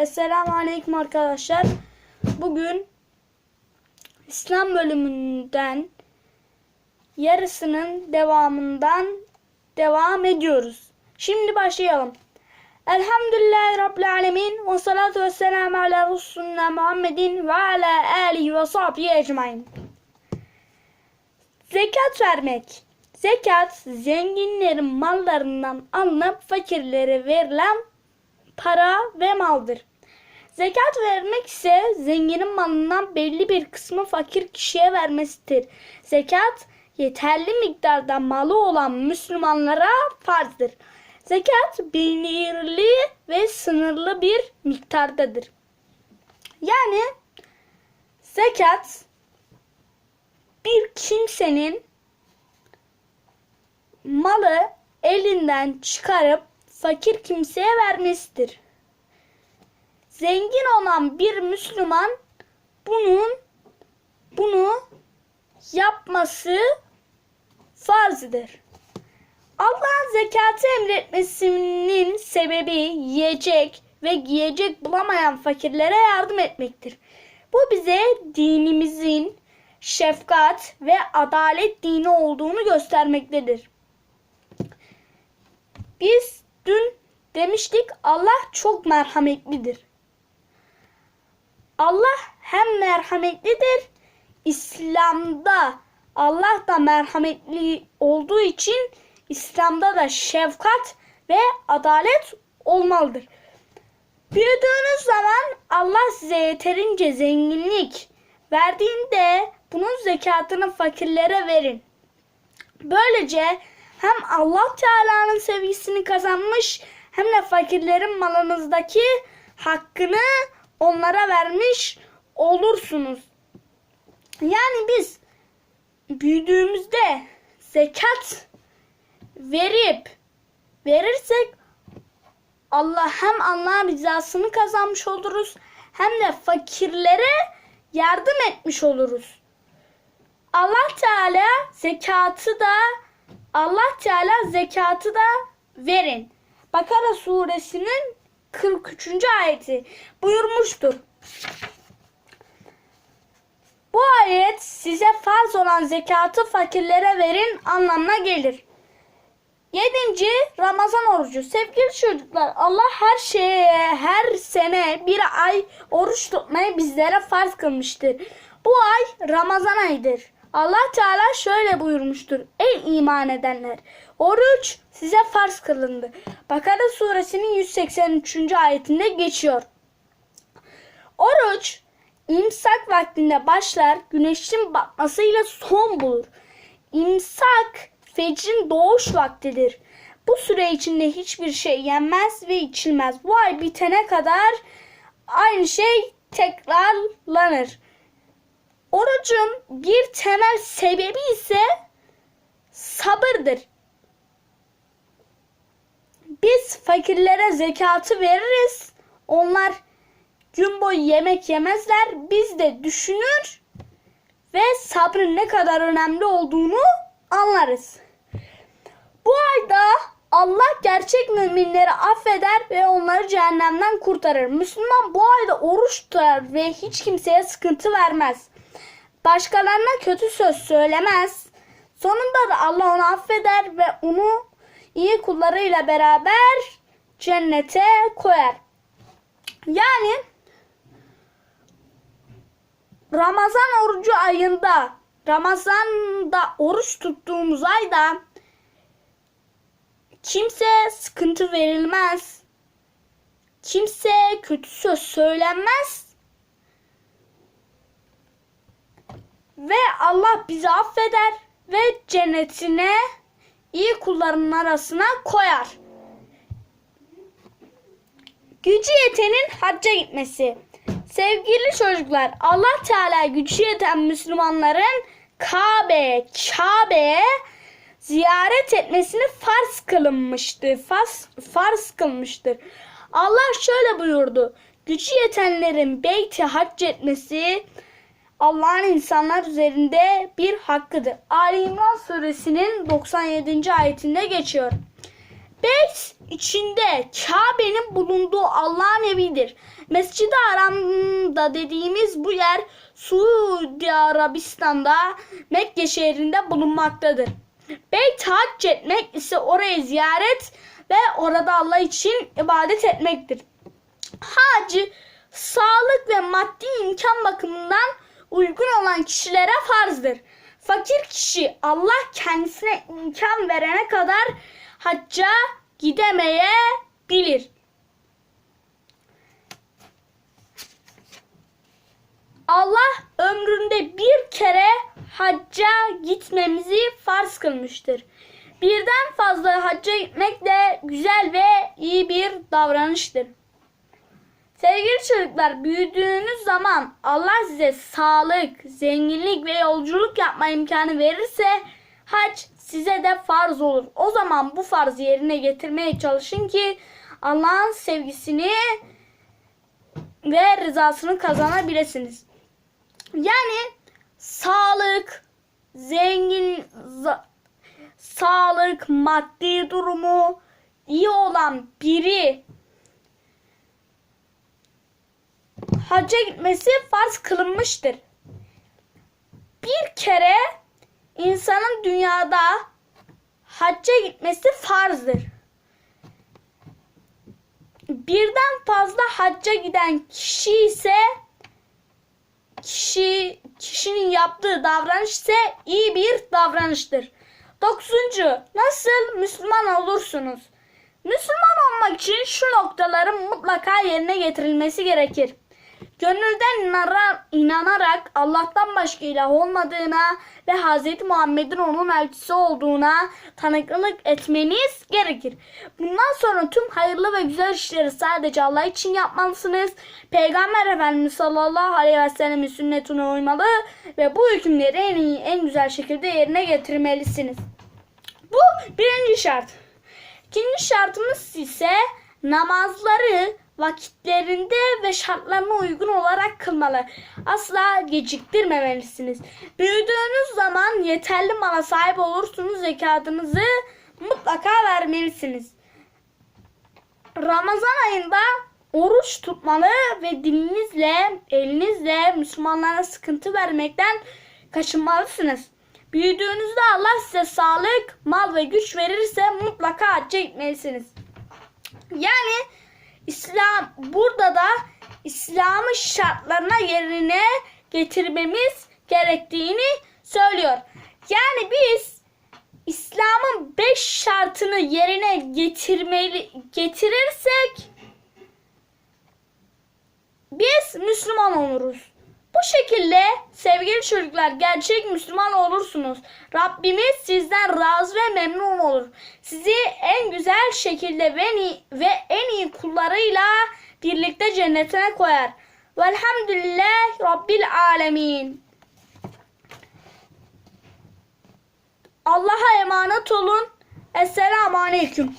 Esselamu Aleyküm arkadaşlar. Bugün İslam bölümünden yarısının devamından devam ediyoruz. Şimdi başlayalım. Elhamdülillahi Rabbil Alemin ve salatu ve selamu ala Resulüne Muhammedin ve ala alihi ve sahbihi ecmain. Zekat vermek. Zekat zenginlerin mallarından alınıp fakirlere verilen para ve maldır. Zekat vermek ise zenginin malından belli bir kısmı fakir kişiye vermesidir. Zekat yeterli miktarda malı olan Müslümanlara farzdır. Zekat belirli ve sınırlı bir miktardadır. Yani zekat bir kimsenin malı elinden çıkarıp fakir kimseye vermesidir. Zengin olan bir Müslüman bunun bunu yapması farzdır. Allah'ın zekatı emretmesinin sebebi yiyecek ve giyecek bulamayan fakirlere yardım etmektir. Bu bize dinimizin şefkat ve adalet dini olduğunu göstermektedir. Biz dün demiştik Allah çok merhametlidir. Allah hem merhametlidir, İslam'da Allah da merhametli olduğu için İslam'da da şefkat ve adalet olmalıdır. Büyüdüğünüz zaman Allah size yeterince zenginlik verdiğinde bunun zekatını fakirlere verin. Böylece hem Allah Teala'nın sevgisini kazanmış hem de fakirlerin malınızdaki hakkını onlara vermiş olursunuz. Yani biz büyüdüğümüzde zekat verip verirsek Allah hem Allah'ın rızasını kazanmış oluruz hem de fakirlere yardım etmiş oluruz. Allah Teala zekatı da Allah Teala zekatı da verin. Bakara suresinin 43. ayeti buyurmuştur. Bu ayet size farz olan zekatı fakirlere verin anlamına gelir. Yedinci Ramazan orucu. Sevgili çocuklar Allah her şeye her sene bir ay oruç tutmayı bizlere farz kılmıştır. Bu ay Ramazan ayıdır. Allah Teala şöyle buyurmuştur. Ey iman edenler! Oruç size farz kılındı. Bakara suresinin 183. ayetinde geçiyor. Oruç imsak vaktinde başlar, güneşin batmasıyla son bulur. İmsak fecrin doğuş vaktidir. Bu süre içinde hiçbir şey yenmez ve içilmez. Bu ay bitene kadar aynı şey tekrarlanır. Orucun bir temel sebebi ise sabırdır. Biz fakirlere zekatı veririz. Onlar gün boyu yemek yemezler. Biz de düşünür ve sabrın ne kadar önemli olduğunu anlarız. Bu ayda Allah gerçek müminleri affeder ve onları cehennemden kurtarır. Müslüman bu ayda oruç tutar ve hiç kimseye sıkıntı vermez. Başkalarına kötü söz söylemez. Sonunda da Allah onu affeder ve onu iyi kullarıyla beraber cennete koyar. Yani Ramazan orucu ayında Ramazan'da oruç tuttuğumuz ayda kimse sıkıntı verilmez. Kimse kötü söz söylenmez. Ve Allah bizi affeder ve cennetine iyi kullarının arasına koyar. Gücü yetenin hacca gitmesi. Sevgili çocuklar, Allah Teala gücü yeten Müslümanların Kabe, Kabe'ye ziyaret etmesini farz kılınmıştır. Farz, farz kılmıştır. Allah şöyle buyurdu. Gücü yetenlerin beyti hac etmesi Allah'ın insanlar üzerinde bir hakkıdır. Ali İmran suresinin 97. ayetinde geçiyor. Beyt içinde Kabe'nin bulunduğu Allah'ın evidir. Mescid-i Haram'da dediğimiz bu yer Suudi Arabistan'da Mekke şehrinde bulunmaktadır. Beyt hac etmek ise orayı ziyaret ve orada Allah için ibadet etmektir. Hac sağlık ve maddi imkan bakımından uygun olan kişilere farzdır. Fakir kişi Allah kendisine imkan verene kadar hacca gidemeyebilir. Allah ömründe bir kere hacca gitmemizi farz kılmıştır. Birden fazla hacca gitmek de güzel ve iyi bir davranıştır. Sevgili çocuklar, büyüdüğünüz zaman Allah size sağlık, zenginlik ve yolculuk yapma imkanı verirse hac size de farz olur. O zaman bu farzı yerine getirmeye çalışın ki Allah'ın sevgisini ve rızasını kazanabilirsiniz. Yani sağlık, zengin, sağlık, maddi durumu iyi olan biri hacca gitmesi farz kılınmıştır. Bir kere insanın dünyada hacca gitmesi farzdır. Birden fazla hacca giden kişi ise kişi kişinin yaptığı davranış ise iyi bir davranıştır. Dokuzuncu, nasıl Müslüman olursunuz? Müslüman olmak için şu noktaların mutlaka yerine getirilmesi gerekir. Gönülden inanarak Allah'tan başka ilah olmadığına ve Hz. Muhammed'in onun elçisi olduğuna tanıklık etmeniz gerekir. Bundan sonra tüm hayırlı ve güzel işleri sadece Allah için yapmalısınız. Peygamber Efendimiz sallallahu aleyhi ve sellemin sünnetine uymalı ve bu hükümleri en iyi, en güzel şekilde yerine getirmelisiniz. Bu birinci şart. İkinci şartımız ise namazları vakitlerinde ve şartlarına uygun olarak kılmalı. Asla geciktirmemelisiniz. Büyüdüğünüz zaman yeterli mala sahip olursunuz. Zekatınızı mutlaka vermelisiniz. Ramazan ayında oruç tutmalı ve dilinizle, elinizle Müslümanlara sıkıntı vermekten kaçınmalısınız. Büyüdüğünüzde Allah size sağlık, mal ve güç verirse mutlaka hacca gitmelisiniz. Yani İslam burada da İslam'ın şartlarına yerine getirmemiz gerektiğini söylüyor. Yani biz İslam'ın beş şartını yerine getirmeli getirirsek biz Müslüman oluruz. Şekilde sevgili çocuklar gerçek Müslüman olursunuz. Rabbimiz sizden razı ve memnun olur. Sizi en güzel şekilde ve, ve en iyi kullarıyla birlikte cennetine koyar. Velhamdülillah Rabbil Alemin. Allah'a emanet olun. Esselamu Aleyküm.